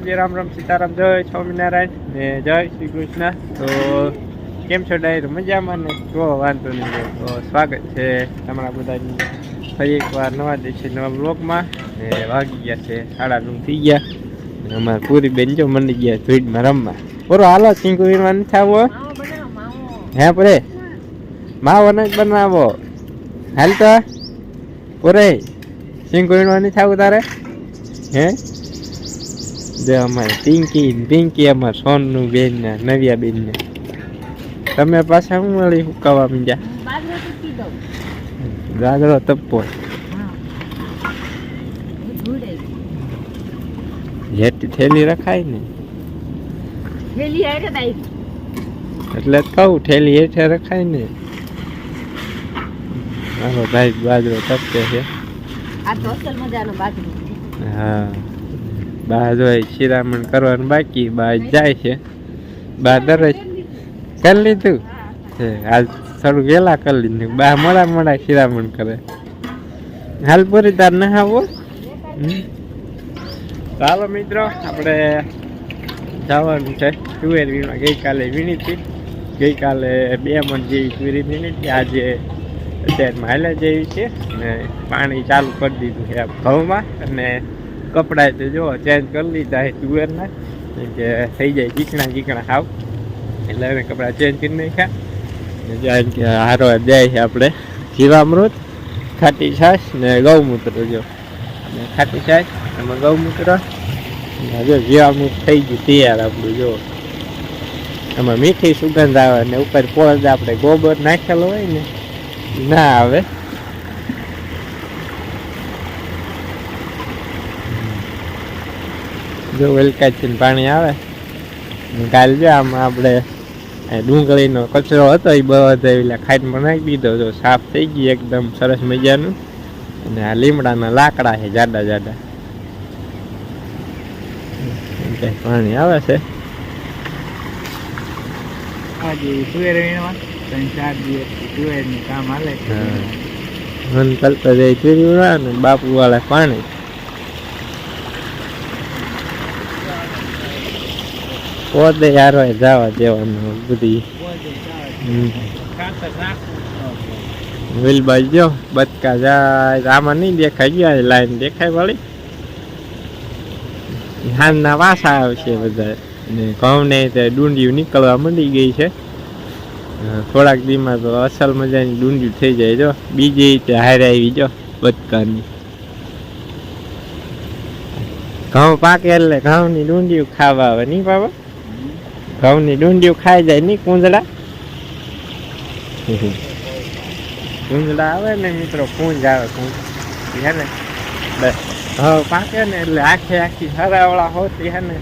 માતાજી રામ રામ, સીતારામ, જય સ્વામિનારાયણ ને જય શ્રી કૃષ્ણ. તો કેમ છો ડાયર? મજામાં ને? તો વાંધો નહીં તો સ્વાગત છે તમારા બધાની. ફરી એકવાર નવા દિવસે નવા બ્લોગમાં ને વાગી ગયા છે, સાડા નવ થઈ ગયા. ને અમારા પૂરી બેન જો મંડી ગયા ધૂળમાં રમવા. પૂરો હાલો ચીંકુ વીરવા નથી આવો? હે પરે? માવો નથી બનાવો. હાલ તો. પૂરે ચીંકુ વીરવા નથી આવું તારે? હે? જે અમારે પિંકી પિંકી અમારે સોનનું બેન ને નવ્યા બેન ને તમે પાછા હું વળી હુકાવા મીંડ્યા? ગાગરો તપ્પો. જેટલી થેલી રખાય ને? એટલે કહું થેલી હેઠે રખાય ને? મારો ભાઈ બાજરો તપકે છે. હા. બા જોઈ શિરામણ કરવાનું બાકી, બા જાય છે. બા દરરોજ કરી લીધું? આજ થોડું વહેલા કરી લીધું. બા મોડા મોડા શિરામણ કરે. હાલ પૂરી તાર ના આવો ચાલો મિત્રો, આપણે જવાનું છે. ટુવેર વીણવા ગઈકાલે વીણી હતી ગઈકાલે બે મણ જેવી તુરી વીણી હતી આજે અત્યારે માઇલેજ જેવી છે. અને પાણી ચાલુ કરી દીધું છે ઘઉંમાં. અને કપડાં તો જો ચેન્જ કરી લીધા તુવેરના કેમ કે થઈ જાય ચીકણા ચીકણા હાવ. એટલે હવે કપડાં ચેન્જ કરી નાખ્યા. જાય કે હારો જાય છે આપણે. જીવામૃત, ખાટી છાશ ને ગૌમૂત્ર જો. અને ખાટી છાશ, એમાં ગૌમૂત્ર. જો જીવામૃત થઈ ગયું તૈયાર આપણું જો. એમાં મીઠી સુગંધ આવે ને ઉપર પોળ આપણે ગોબર નાખેલો હોય ને, ના આવે. જો વેલકાચીને પાણી આવે. કાલ જો આમ આપણે ડુંગળીનો કચરો હતો એ બધો એટલે ખાઈટમાં નાખી દીધો. જો સાફ થઈ ગઈ એકદમ સરસ મજાનું. અને આ લીમડાના લાકડા છે જાડા જાડા. પાણી આવે છે. કામ હાલે બાપુ વાળા પાણી. પોતે યારો જવા દેવાનું બધી. વિલબાઈ જો, બચકા જાય. આમાં નહીં દેખાય, ગયા લાઈન દેખાય વાળી. હાલના વાસા આવશે બધા. ને ઘઉં ને તે ડુંડિયું નીકળવા માંડી ગઈ છે. થોડાક દીમાં તો અસલ મજાની ડુંડિયું થઈ જાય જો. બીજી રીતે હારે આવી જો બચકાની. ઘઉં પાકે એટલે ઘઉંની ડુંડિયું ખાવા આવે, નહીં બાબા ઘઉંની ડુંડિયું ખાઈ જાય નહીં કુંજડા કુંજડા આવે ને મિત્રો, કુંજ આવે, કુંજ. હે ને? હવે પાકે ને એટલે આખે આખી હરાવળા હોતી હે ને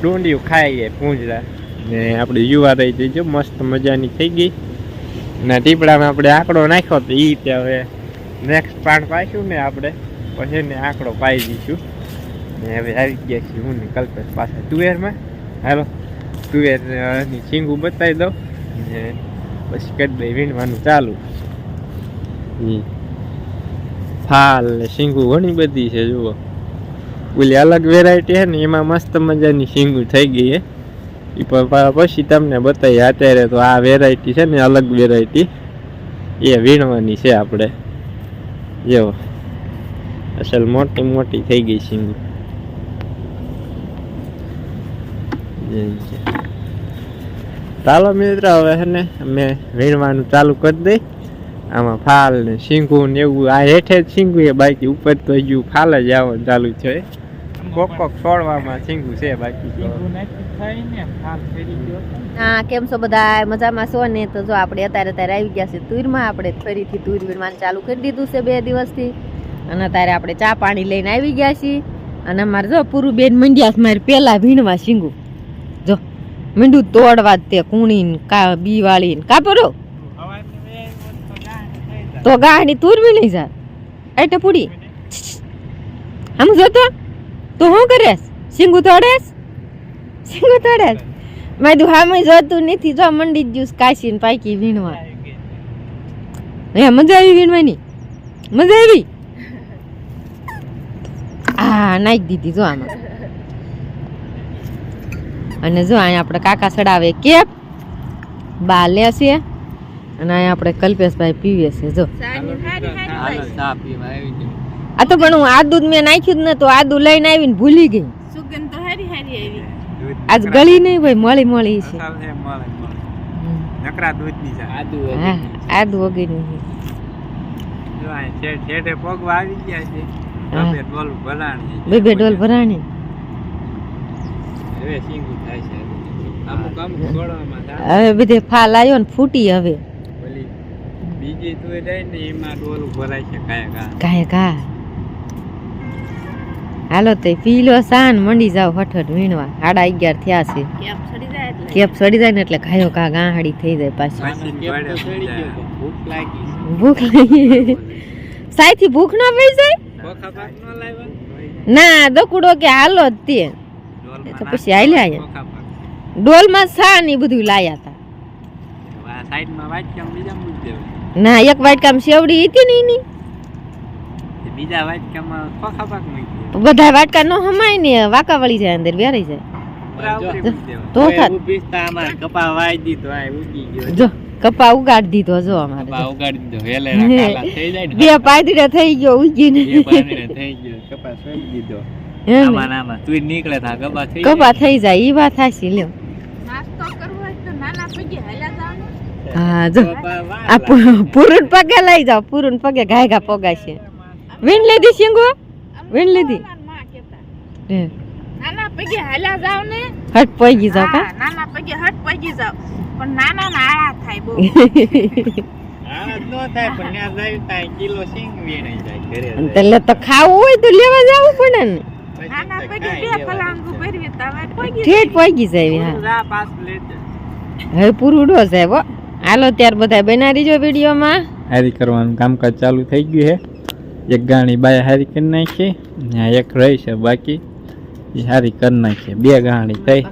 ડુંડિયું ખાઈ જાય પૂંજડા ને આપણે યુવા રહી જો મસ્ત મજાની થઈ ગઈ. ને ટીપડામાં આપણે આંકડો નાખ્યો તો એ રીતે હવે નેક્સ્ટ પાણ પાઈશું ને આપણે પછી ને આંકડો પાઈ દઈશું. ને હવે આવી ગયા છીએ હું ને કલ્પેશ પાસે તુવેરમાં. હાલો. તુવેર અ, ની છીંગું બતાવી દઉં. ને પછી કરી દઈ વીણવાનું ચાલુ. હમ. ફાલ ને શીંગું ઘણી બધી છે જુઓ. ઓલી અલગ વેરાયટી છે ને એમાં મસ્ત મજાની શીંગું થઈ ગઈ છે એ પછી તમને બતાવી અત્યારે તો આ વેરાયટી છે ને અલગ વેરાયટી એ વીણવાની છે આપણે. જો અસલ મોટી મોટી થઈ ગઈ શીંગું એમ છે. ચાલો મિત્ર હવે છે ને અમે વીણવાનું ચાલુ કરી દઈ. આમાં ફાલ ને શીંગું ને એવું આ હેઠે જ શીંગું એ બાકી ઉપર તો હજુ ફાલ જ આવવાનું ચાલુ છે. કોક કોક છોડવામાં શીંગું છે બાકી. હા કેમ છો બધા મજામાં છો ને? તો જો આપણે અત્યારે અત્યારે આવી ગયા છે તુરમાં. આપણે ફરીથી તુર વીણવાનું ચાલુ કરી દીધું છે બે દિવસથી. અને અત્યારે આપણે ચા પાણી લઈને આવી ગયા છીએ. અને અમારે જો પૂરું બેન મંડ્યા છે મારે પહેલાં વીણવા શીંગું. મીંડું તોડવા તે કુણી બી વેલ હોત તો. તો ગાહની તુર વીણી જા. એટલે પૂડી. આમ જોતો? તો શું કરેશ? સિંગુ તોડેશ? સિંગુ તોડેશ? મેં હા હામે જોતું નથી. જો મંડી જ્યુસ કાશી ને પાકી વીણવા. આવી મજા આવી વીણવાની? મજા આવી? આ, નાખી દીધી જો આમાં. અને જો અહીંયા આપણે કાકા સડાવે કેપ બા લે છે અને અહીંયા આપણે કલ્પેશભાઈ પીવે છે જો. આ તો પણ હું આદુ જ મેં નાખ્યું જ ને તો આદું લઈને આવીને ભૂલી ગઈ. સુગંધ તો હારી હારી આવી. આજ ગળી નહીં ભાઈ મળી મળી છે. નકરા દૂધની આદુ હા આદુ જો આ આવી ગયા છે. હા. ડોલ ભરાણી. બે બે ડોલ ભરાણી. હવે બધે ફાલ આવ્યો ને ફૂટી હવે. બીજી તું ને એમાં ડોલું ભરાય છે કાંઈ કા કા હાલો તે પીલો સાન મંડી જાવ હઠઠ વીણવા. સાડા અગિયાર થયા છે. કેમ સડી જાય એટલે. કેપ સડી જાય ને એટલે ખાયો કા ગાંહાડી થઈ જાય પાછી. ભૂખ લાગી. ભૂખ લાગી. સાયથી ભૂખ ના પડી જાય? ન દકુડો કે હાલો જ તે. તો પછી હાલ્યા આયા. ડોલમાં સા ને બધું લાયા હતા ના એક વાટકામ સેવડી હતી ને એની? બીજા વાટકામાં ખોખા પાક મૂકી બધા વાટકા નો હમાય ને વાકા વળી જાય અંદર વેરાઈ જાય. તો કપા વાઈ દીધો આ ઉગી ગયો. જો કપા ઉગાડી દીધો જો અમારે કપા ઉગાડી દીધો હેલેરા કાલા થઈ જાય ને. બે પાદરા થઈ ગયો ઉગીને. પાણીને થઈ ગયો કપા સોઈ દીધો? આમાં આમાં. તું નીકળે તા કપા થઈ કપા થઈ જાય ઈ વાત હાચી લ્યો. નાસ્તો કરવો હોય તો નાના પગે હાલ્યા જવાનું. હા જો. આ પુ- પગે લઈ જાઓ પૂરણ પગે પોગાશે. વીણ લીધી સિંગુ વીણ લીધી? માં કેતા હે, નાના પગે હાલ્યા જાવ ને. હટ પોગી જાવ કા? નાના પગે હટ પગી જાવ પણ નાના ના આળા થાય બહુ. આ નો થાય પણ ત્યાં જાય ત્યાં કિલો સિંગ વીણાઈ જાય ઘરે જાય. એટલે તો ખાવું હોય તો લેવા જવું પડે ને. ઠેઠ જાય હા. જા. હવે પૂરું ડો સાહેબ હો. હાલો ત્યાર બધા બનાવી રહીજો વિડીયોમાં. હારી કરવાનું કામકાજ ચાલુ થઈ ગયું છે. એક ગાણી બાય હારી કરી નાખી ને એક રહી છે બાકી. એ હારી કરી નાખી. બે ગાણી થઈ.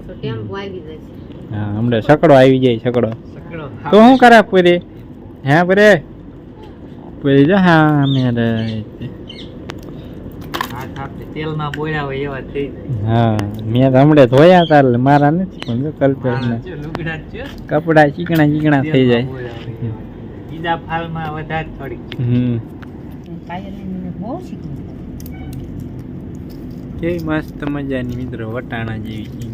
હા હમણાં સકડો આવી જાય સકડો. સકડો તો શું કરા પૂરી? હે પૂરે? પૂરી જો હા મેરે તેલમાં બોળ્યા હોય એવા થઈ જાય. હા મેં તો હમણાં ધોયા હતા એટલે મારા નથી પણ જો કલ્પેશ હા, જો લુગડા જ છે. કપડા ચીકણા ચીકણા થઈ જાય. બીજા ફાલમાં વધારે થોડીક હમ. કે મસ્ત મજાની મિત્રો વટાણા જેવી છે.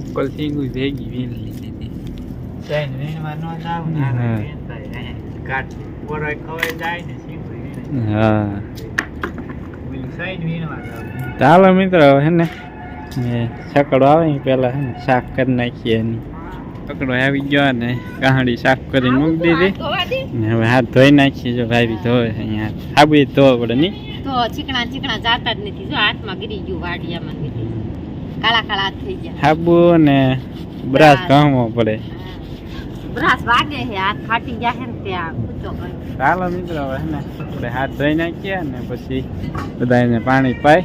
ઉકલ સિંગુ ભેગી હતી જઈને વીણવા ન જાવ ને હા. આને વીણતા હોય. કાટ પોરોય ખવાઈ જાય ને. શીંગું હા સાઈડ વીણવા જાવ. ચાલો મિત્ર હે ને સકડો આવે ને પેલા હે ને શાક કરી નાખીએ એની. સકડો આવી ગયો ને કાહડી શાક કરીને મૂકી દીધી. ને હવે હાથ ધોઈ નાખીએ જો ભાઈ ધોવે અહીંયા. હાથ સાબુ ધોવા પડે નહીં તો ચીકણા ચીકણા જાતા જ નથી. જો હાથમાં ગીરી ગયું વાડિયામાં કાળા કાળા થઈ ગયા. સાબુ ને બ્રાશ ઘામવો પડે. બ્રાસ વાગે છે હાથ ફાટી ગયા છે ને ત્યાં ચાલો મિત્રો, હવે ને આપણે હાથ ધોઈ નાખીએ ને પછી બધા એને પાણી પાય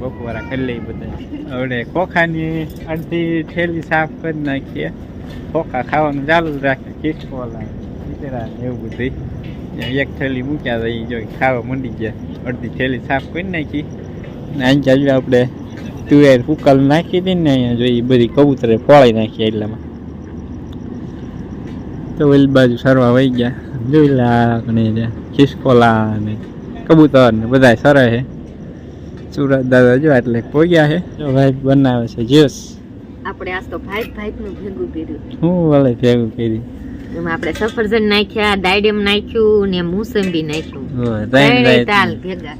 બપોરા કરી લઈએ બધા હવે ખોખાની અડધી થેલી સાફ કરી નાખીએ. ખોખા ખાવાનું ચાલુ જ રાખે કિસકોલા ઈતરા ને એવું બધું એક થેલી મૂક્યા હતા એ જો ખાવા મંડી ગયા. અડધી થેલી સાફ કરી નાખી. ને અહીં ચાલ્યું આપણે તુવેર કુકલ નાખી હતી ને અહીંયા જો એ બધી કબૂતરે ફોળાઈ નાખી એટલામાં. તો ઓલી બાજુ સરવા વહી ગયા. જોઈ ને ખિસકોલા ને કબૂતર ને બધા સરે છે. સુરત દાદા જો એટલે પોગ્યા છે. જો ભાઈ બનાવે છે જ્યુસ. આપણે આજ તો ભાઈ ભાઈ નું ભેગું કર્યું. હું વાલે ભેગું કરી એમાં આપણે સફરજન નાખ્યા ડાયડેમ નાખ્યું ને મુસંબી નાખ્યું. ત્રણ તાલ ભેગા.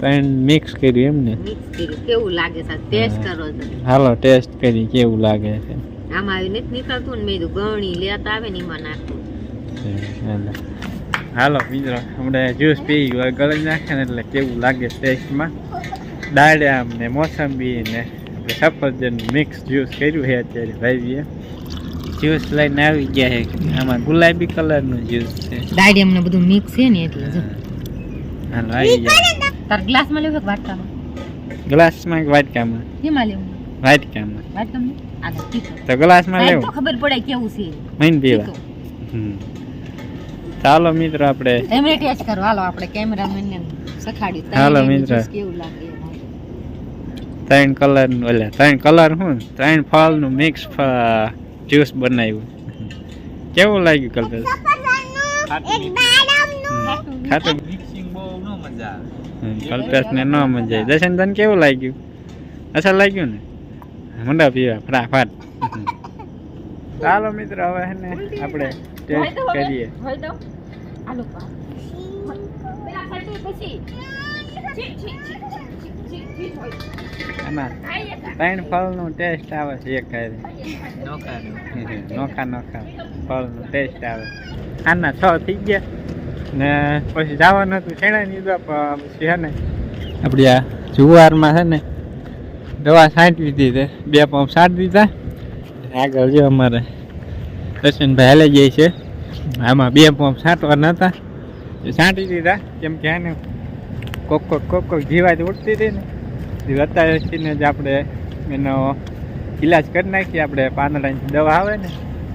ત્રણ મિક્સ કર્યું એમ ને મિક્સ કર્યું. કેવું લાગે છે? ટેસ્ટ કરો હાલો ટેસ્ટ કરી કેવું લાગે છે? આમાં આવી નથી નીકળતું ને મેં કીધું ગણી લેતા આવે ને એમાં નાખું. હાલો. મિત્રો હમણાં જ્યુસ પી ગયો ગળી નાખે ને એટલે કેવું લાગે ટેસ્ટમાં દાળિયામ ને મોસંબી ને સફરજન મિક્સ જ્યુસ કર્યું છે અત્યારે ભાઈએ જ્યુસ લઈને આવી ગયા છે. આમાં ગુલાબી કલરનું જ્યુસ છે. દાયડમ ને બધું મિક્સ છે ને એટલે જો. હાલો આવી ગયા. તાર ગ્લાસમાં લેવું કે વાટકામાં? ગ્લાસમાં કે વાટકામાં? કેમાં લેવું. વાટકામાં. વાટકામાં? તો ગ્લાસમાં લેવું? ખબર પડે કેવું છે. મહીન પીવા. ચાલો મિત્રો આપણે એમને ટેસ્ટ કરો. હાલો આપણે કેમેરામેન ને સખાડી હાલો મિત્ર. કેવું લાગે? ત્રણ કલર ઓલે ત્રણ કલર હું ત્રણ ફળનું મિક્સ જ્યુસ બનાવ્યું. કેવું લાગ્યું કલ્પેશ? ખાતું મિક્સિંગ બહુ ન મજા આવે. કલ્પેશ ને ન મજા આવી. દર્શન તને કેવું લાગ્યું? અચ્છા લાગ્યું ને? મુંડા પીવા ફટાફટ. ચાલો મિત્ર હવે હે ને આપણે ટેસ્ટ કરીએ. ત્રણ ફળનું ટેસ્ટ આવે છે એક. નોખા નોખા ફળનું ટેસ્ટ આવે. આના છ થઈ ગયા. ને પછી જવાનું હતું છેડા ની તો પછી છે ને આપણી આ જુવારમાં છે ને દવા છાંટવી તે બે પંપ છાંટી દીધા. આગળ જો અમારે દર્શનભાઈ હાલે જાય છે. આમાં બે પંપ છાંટવાના હતા એ છાંટી દીધા. કેમ કે આને કોક કોક કોક કોક જીવાત ઉડતી હતી ને. એ અત્યારે જ આપણે એનો ઈલાજ કરી નાખીએ. આપણે પાંદડાની દવા આવે ને.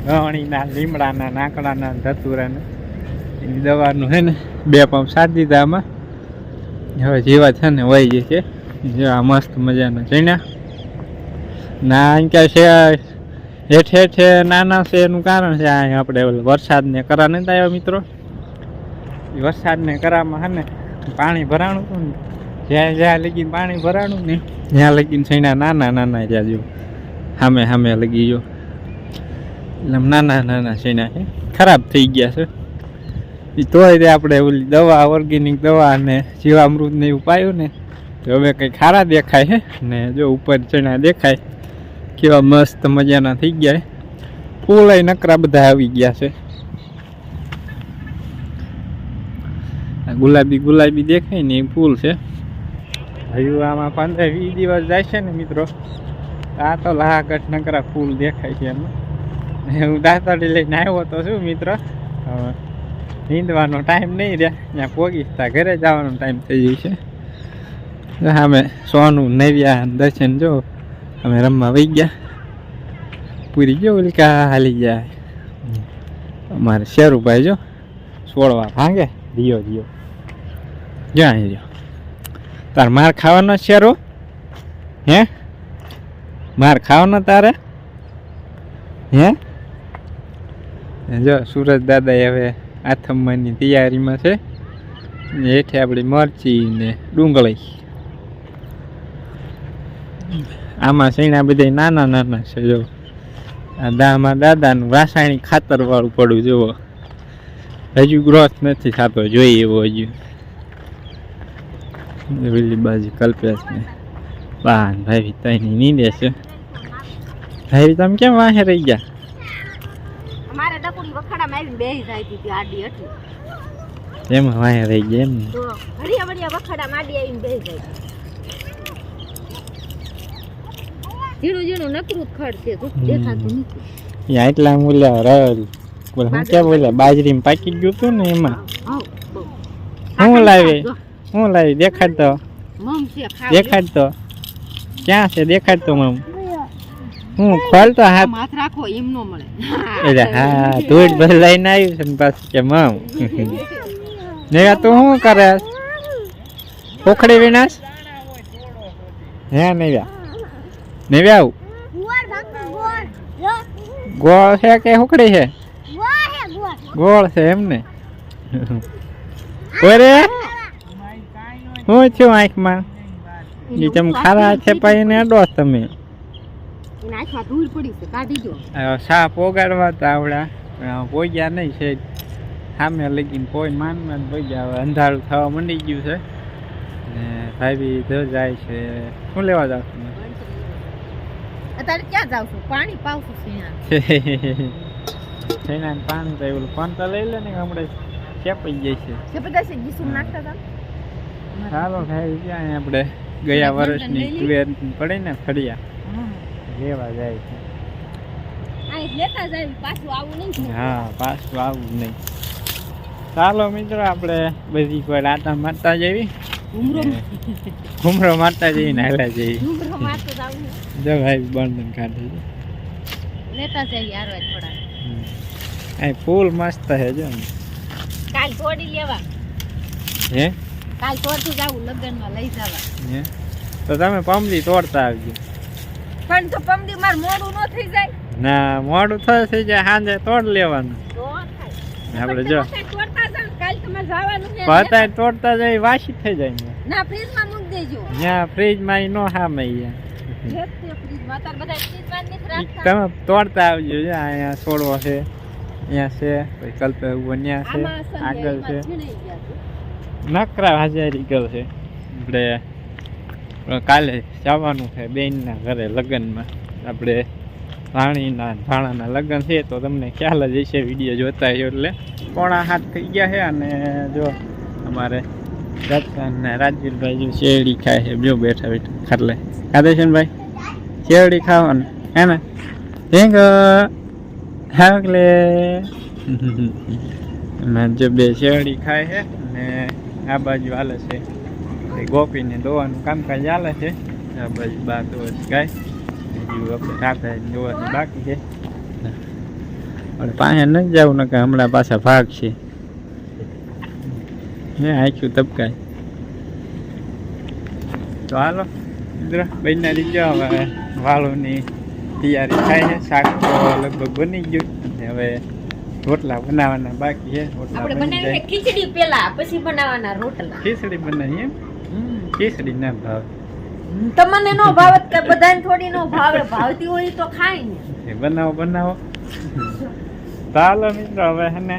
ઘણીના લીમડાના, નાકડાના, ધતુરાના. એની દવાનું છે ને. બે પંપ સાટી દીધા આમાં. હવે જીવાત છે ને વહી જશે. જેવા મસ્ત મજાના. ચણ્યા ના, અહીં ક્યાં છે હેઠે હેઠે નાના છે, એનું કારણ છે અહીંયા આપણે વરસાદને કરા નહીં થાય મિત્રો? વરસાદને કરામાં હે ને, પાણી ભરાણું હતું ને, જ્યાં જ્યાં લગીને પાણી ભરાણું ને, ત્યાં લગીને છૈણા નાના નાના જ્યાં જો સામે સામે લગી ગયો. એટલે નાના નાના છૈણા છે ખરાબ થઈ ગયા છે. એ તોય આપણે ઓલી દવા, ઓર્ગેનિક દવા અને જીવામૃત ને એવું પાયું ને તો હવે કંઈ ખારા દેખાય છે ને જો ઉપર ચણા દેખાય, કેવા મસ્ત મજાના થઈ ગયા ફૂલાય ફૂલ નકરા બધા આવી ગયા છે. ગુલાબી ગુલાબી દેખાય ને એ ફૂલ છે. હજુ આમાં પંદર વીસ દિવસ જાય છે ને મિત્રો. આ તો લાહાકટ નકરા ફૂલ દેખાય છે એમાં. હું દાંતડી લઈને આવ્યો તો શું મિત્ર? હવે નીંદવાનો ટાઈમ નહીં રહ્યા. ત્યાં પોગીશ ત્યાં ઘરે જવાનો ટાઈમ થઈ જશે અમે સોનું, નવ્યા, દર્શન જો, અમે રમવા વહી ગયા. પૂરી ગયો ઉલકા હાલી જાય અમારે શેરુભાઈ જો છોડવા ભાંગે. જીઓ જીઓ જ્યાં જો. તાર માર ખાવાનો શેરો? હે? માર ખાવાનો તારે? હે? જો, સુરજ દાદા હવે આથમવાની તૈયારીમાં છે. હેઠે આપણી મરચી ને ડુંગળી. આમાં સૈણા બધા નાના નાના છે જો. આ દામાં દાદાનું રાસાયણિક ખાતર વાળું પડું જુઓ. હજુ ગ્રોથ નથી થતો જોઈએ એવો હજુ. વેલી બાજુ કલ્પેશ ને. બાન ભાઈ તઈની નીંદે છે. ભાઈ તમે કેમ વાહે રહી ગયા? અમારે ડકુડી વખાડામાં આવીને બેહી જાય હતી આડી હતી એમાં વાહે રહી ગયા એમ ઘડિયા વડિયા વખાડામાં આડી આવીને બેસી જાય. ઝીણું ઝીણું નકરું ખડ છે દેખાતું નથી. એટલા બોલ્યા રહેલ બોલ હું ક્યાં બોલ્યા? બાજરીમાં. પાકી ગયું હતું ને એમાં? શું. હું લાવી? હું લાવી? દેખાડ તો મમ છે ખાવ દેખાડ તો ક્યાં છે? દેખાડતો મમ. હું ખોલતો હાથ. હાથ રાખો એમ નો મળે. એટલે હા ધૂળ ભર લઈને આવ્યું છે પાછું કે મમ. ને તું શું કરે? પોખડી વિનાશ? હે નેવ્યા નેવ્યા આવું? ગોળ છે કે હુકડી છે? ગોળ છે એમ ને. ઓરે હું છું આંખમાં? એ તમે ખારા છે પાઈને અડો તમે. એના હાથમાં ધૂળ પડી છે કાઢી દો. આ સા પોગાડવા તો આવડા પણ પોગ્યા નહીં છે. સામે લગીને કોઈ માનમાં પોગ્યા હવે અંધારું થવા મંડી ગયું છે. ને ભાઈ જો જાય છે. શું લેવા જાવ તમે? અત્યારે ક્યાં જાવ છું? પાણી પાવશું સિંહા સિંહા પાણી તો એવું ફોન તો લઈ લે ને હમણાં ચેપાઈ જાય છે. છે જાય છે ગીસુમ નાખતા હતા? ચાલો ભાઈ ત્યાં આપણે. ગયા વર્ષની ટુવેર પડી ને ફળિયા. લેવા જાય છે. લેતા જાય પાછું આવું નહીં હા પાછું આવું નહીં. ચાલો મિત્રો આપણે બધી કોઈ આટા મારતા જઈએ ઘૂમરો મારતા જઈએ ને હાલા જઈએ જો ભાઈ બંધન કાઢે છે લેતા જાય યાર થોડા અહીં ફૂલ મસ્ત છે જો. કાલ તોડી લેવા. હે? કાલ તોડતું જાવું લગ્નમાં લઈ જવા. હે? તો તમે પમદી તોડતા આવજો. પણ તો પમદી માર મોડું ન થઈ જાય. ના મોડું થયું થઈ જાય સાંજે તોડ લેવાનું. તો થાય. આપણે જો. પણ તોડતા જાય વાસી થઈ જાય ને ના ફ્રીજમાં મૂકી દેજો. નો સામે ઈ. છે જ તે ફ્રીજમાં. અત્યારે બધા ફ્રીજમાં જ નથી ઈ તમે તોડતા આવજો અહીંયા છોડવો છે અહીંયા છે પછી કલ્પે ત્યાં છે આગળ છે. નકરા હાજરી ગયો છે. આપણે કાલે જવાનું છે બેનના ઘરે લગ્નમાં. આપણે ભાણીના ભાણાના લગ્ન છે, તો તમને ખ્યાલ જ હશે વીડિયો જોતા હોય એટલે. પોણા હાથ થઈ ગયા છે અને જો અમારે દર્શન ને રાજવીરભાઈ જો શેરડી ખાય છે, જો બેઠા બેઠા ખાટલે. ખાધે છે ને ભાઈ શેરડી ખાવાનું, હે ને? ભેંગ હાકલે અને જો બે શેરડી ખાય છે અને આ બાજુ હાલે છે. ગોપીને દોવાનું કામકાજ હાલે છે. આ બાજુ બા દોવા ગાય. બીજું આપણે બાકી છે પણ પાસે જવું ને કે હમણાં પાછા ભાગ છે હે આખ્યું તબકાય તો હાલો મિત્ર બહેનના દીકરો હવે વાળુની તૈયારી થાય છે શાક તો લગભગ બની ગયું હવે રોટલા બનાવવાના બાકી છે રોટલા બની જાય. ખીચડી પેલા પછી બનાવવાના રોટલા. ખીચડી બનાવીએ ખીચડી ના ભાવ. તમને નો ભાવે કે બધાને થોડી નો ભાવે. ભાવતી હોય તો ખાય ને. બનાવો બનાવો. ચાલો મિત્રો, હવે હેને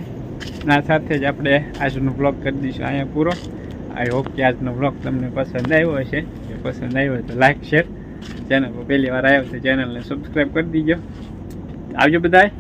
ના સાથે જ આપણે આજનો બ્લોગ કરી દઈશું અહીંયા પૂરો. આઈ હોપ કે આજનો બ્લોગ તમને પસંદ આવ્યો હશે. જો પસંદ આવ્યો તો લાઈક શેર ચેનલ પહેલી વાર આવ્યો તો ચેનલને સબસ્ક્રાઈબ કરી દીજો. આવજો બધાય.